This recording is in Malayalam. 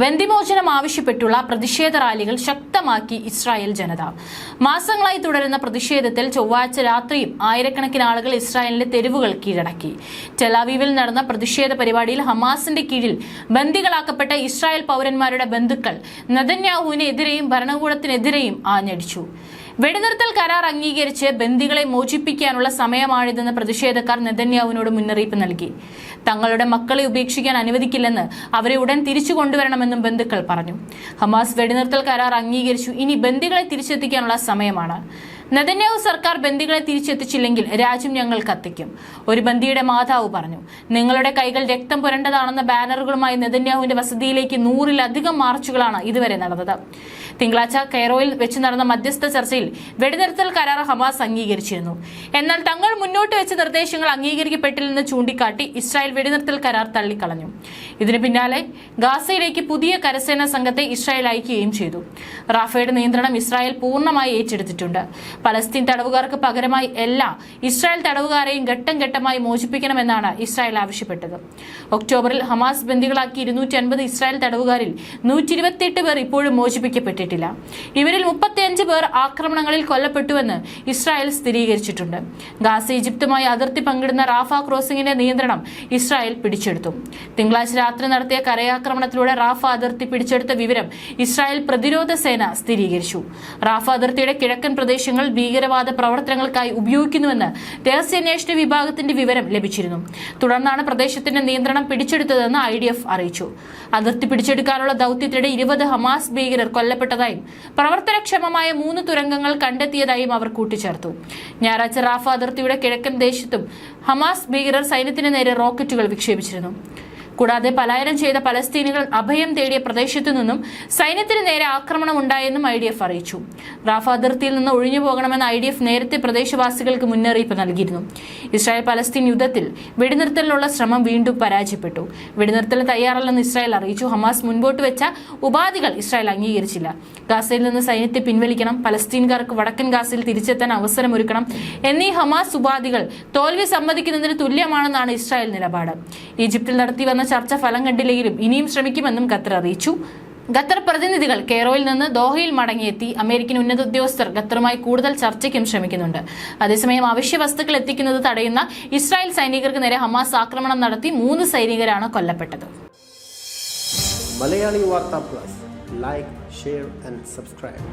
ബന്ദിമോചനം ആവശ്യപ്പെട്ടുള്ള പ്രതിഷേധ റാലികൾ ശക്തമാക്കി ഇസ്രായേൽ ജനത. മാസങ്ങളായി തുടരുന്ന പ്രതിഷേധത്തിൽ ചൊവ്വാഴ്ച രാത്രിയും ആയിരക്കണക്കിന് ആളുകൾ ഇസ്രായേലിന്റെ തെരുവുകൾ കീഴടക്കി. ടെലാവീവിൽ നടന്ന പ്രതിഷേധ പരിപാടിയിൽ ഹമാസിന്റെ കീഴിൽ ബന്ദികളാക്കപ്പെട്ട ഇസ്രായേൽ പൗരന്മാരുടെ ബന്ധുക്കൾ നദന്യാഹുവിനെതിരെയും ഭരണകൂടത്തിനെതിരെയും ആഞ്ഞടിച്ചു. വെടിനിർത്തൽ കരാർ അംഗീകരിച്ച് ബന്ദികളെ മോചിപ്പിക്കാനുള്ള സമയമാണിതെന്ന് പ്രതിഷേധക്കാർ നെതന്യാവിനോട് മുന്നറിയിപ്പ് നൽകി. തങ്ങളുടെ മക്കളെ ഉപേക്ഷിക്കാൻ അനുവദിക്കില്ലെന്ന് അവരെ ഉടൻ തിരിച്ചു കൊണ്ടുവരണമെന്നും ബന്ധുക്കൾ പറഞ്ഞു. ഹമാസ് വെടിനിർത്തൽ കരാർ അംഗീകരിച്ചു. ഇനി ബന്ദികളെ തിരിച്ചെത്തിക്കാനുള്ള സമയമാണ്. നെതന്യാഹു സർക്കാർ ബന്ദികളെ തിരിച്ചെത്തിച്ചില്ലെങ്കിൽ രാജ്യം ഞങ്ങൾ കത്തിക്കും. ഒരു ബന്ദിയുടെ മാതാവ് പറഞ്ഞു നിങ്ങളുടെ കൈകൾ രക്തം പുരണ്ടതാണെന്ന ബാനറുകളുമായി നെതന്യാഹുവിന്റെ വസതിയിലേക്ക് നൂറിലധികം മാർച്ചുകളാണ് ഇതുവരെ നടന്നത്. തിങ്കളാഴ്ച കൈറോയിൽ വെച്ച് നടന്ന മധ്യസ്ഥ ചർച്ചയിൽ വെടിനിർത്തൽ കരാർ ഹമാസ് അംഗീകരിച്ചിരുന്നു. എന്നാൽ തങ്ങൾ മുന്നോട്ട് വെച്ച നിർദ്ദേശങ്ങൾ അംഗീകരിക്കപ്പെട്ടില്ലെന്ന് ചൂണ്ടിക്കാട്ടി ഇസ്രായേൽ വെടിനിർത്തൽ കരാർ തള്ളിക്കളഞ്ഞു. ഇതിന് പിന്നാലെ ഗാസയിലേക്ക് പുതിയ കരസേനാ സംഘത്തെ ഇസ്രായേൽ അയക്കുകയും ചെയ്തു. റാഫയുടെ നിയന്ത്രണം ഇസ്രായേൽ പൂർണമായി ഏറ്റെടുത്തിട്ടുണ്ട്. പലസ്തീൻ തടവുകാർക്ക് പകരമായി എല്ലാ ഇസ്രായേൽ തടവുകാരെയും ഘട്ടം ഘട്ടമായി മോചിപ്പിക്കണമെന്നാണ് ഇസ്രായേൽ ആവശ്യപ്പെട്ടത്. ഒക്ടോബറിൽ ഹമാസ് ബന്ദികളാക്കി ഇരുന്നൂറ്റി അൻപത് ഇസ്രായേൽ തടവുകാരിൽ നൂറ്റി ഇരുപത്തിയെട്ട് പേർ ഇപ്പോഴും മോചിപ്പിക്കപ്പെട്ടിട്ടില്ല. ഇവരിൽ മുപ്പത്തിയഞ്ച് പേർ ആക്രമണങ്ങളിൽ കൊല്ലപ്പെട്ടുവെന്ന് ഇസ്രായേൽ സ്ഥിരീകരിച്ചിട്ടുണ്ട്. ഗാസ ഈജിപ്തുമായി അതിർത്തി പങ്കിടുന്ന റാഫ ക്രോസിംഗിന്റെ നിയന്ത്രണം ഇസ്രായേൽ പിടിച്ചെടുത്തു. തിങ്കളാഴ്ച രാത്രി നടത്തിയ കരയാക്രമണത്തിലൂടെ റാഫ അതിർത്തി പിടിച്ചെടുത്ത വിവരം ഇസ്രായേൽ പ്രതിരോധ സേന സ്ഥിരീകരിച്ചു. റാഫ അതിർത്തിയുടെ കിഴക്കൻ പ്രദേശങ്ങൾ ഭീകരവാദ പ്രവർത്തനങ്ങൾക്കായി ഉപയോഗിക്കുന്നുവെന്ന് രഹസ്യാന്വേഷണ വിഭാഗത്തിന്റെ വിവരം ലഭിച്ചിരുന്നു. തുടർന്നാണ് പ്രദേശത്തിന്റെ നിയന്ത്രണം പിടിച്ചെടുത്തതെന്ന് ഐ ഡി എഫ് അറിയിച്ചു. അതിർത്തി പിടിച്ചെടുക്കാനുള്ള ദൌത്യത്തിനിടെ ഇരുപത് ഹമാസ് ഭീകരർ കൊല്ലപ്പെട്ടതായും പ്രവർത്തനക്ഷമമായ മൂന്ന് തുരങ്കങ്ങൾ കണ്ടെത്തിയതായും അവർ കൂട്ടിച്ചേർത്തു. ഞായറാഴ്ച റാഫ അതിർത്തിയുടെ കിഴക്കൻ ദേശത്തും ഹമാസ് ഭീകരർ സൈന്യത്തിന് നേരെ റോക്കറ്റുകൾ വിക്ഷേപിച്ചിരുന്നു. കൂടാതെ പലായനം ചെയ്ത പലസ്തീനികൾ അഭയം തേടിയ പ്രദേശത്തു നിന്നും സൈന്യത്തിന് നേരെ ആക്രമണം ഉണ്ടായെന്നും ഐ ഡി എഫ് അറിയിച്ചു. റാഫ അതിർത്തിയിൽ നിന്ന് ഒഴിഞ്ഞു പോകണമെന്ന് ഐ ഡി എഫ് നേരത്തെ പ്രദേശവാസികൾക്ക് മുന്നറിയിപ്പ് നൽകിയിരുന്നു. ഇസ്രായേൽ പലസ്തീൻ യുദ്ധത്തിൽ വെടിനിർത്തലിനുള്ള ശ്രമം വീണ്ടും പരാജയപ്പെട്ടു. വെടിനിർത്തൽ തയ്യാറല്ലെന്ന് ഇസ്രായേൽ അറിയിച്ചു. ഹമാസ് മുൻപോട്ട് വെച്ച ഉപാധികൾ ഇസ്രായേൽ അംഗീകരിച്ചില്ല. ഗാസയിൽ നിന്ന് സൈന്യത്തെ പിൻവലിക്കണം പലസ്തീൻകാർക്ക് വടക്കൻ ഗാസയിൽ തിരിച്ചെത്താൻ അവസരമൊരുക്കണം എന്നീ ഹമാസ് ഉപാധികൾ തോൽവി സമ്മതിക്കുന്നതിന് തുല്യമാണെന്നാണ് ഇസ്രായേൽ നിലപാട്. ഈജിപ്തിൽ നടത്തി വന്ന ചർച്ച ഫലം കണ്ടില്ലെങ്കിലും ഇനിയും ശ്രമിക്കുമെന്നും ഖത്തർ അറിയിച്ചു. ഖത്തർ പ്രതിനിധികൾ കെയറോയിൽ നിന്ന് ദോഹയിൽ മടങ്ങിയെത്തി അമേരിക്കൻ ഉന്നത ഉദ്യോഗസ്ഥർ ഖത്തറുമായി കൂടുതൽ ചർച്ചയ്ക്കും ശ്രമിക്കുന്നുണ്ട്. അതേസമയം അവശ്യ വസ്തുക്കൾ എത്തിക്കുന്നത് തടയുന്ന ഇസ്രായേൽ സൈനികർക്ക് നേരെ ഹമാസ് ആക്രമണം നടത്തി മൂന്ന് സൈനികരാണ് കൊല്ലപ്പെട്ടത്. മലയാളി വാർത്താ plus. Like share and subscribe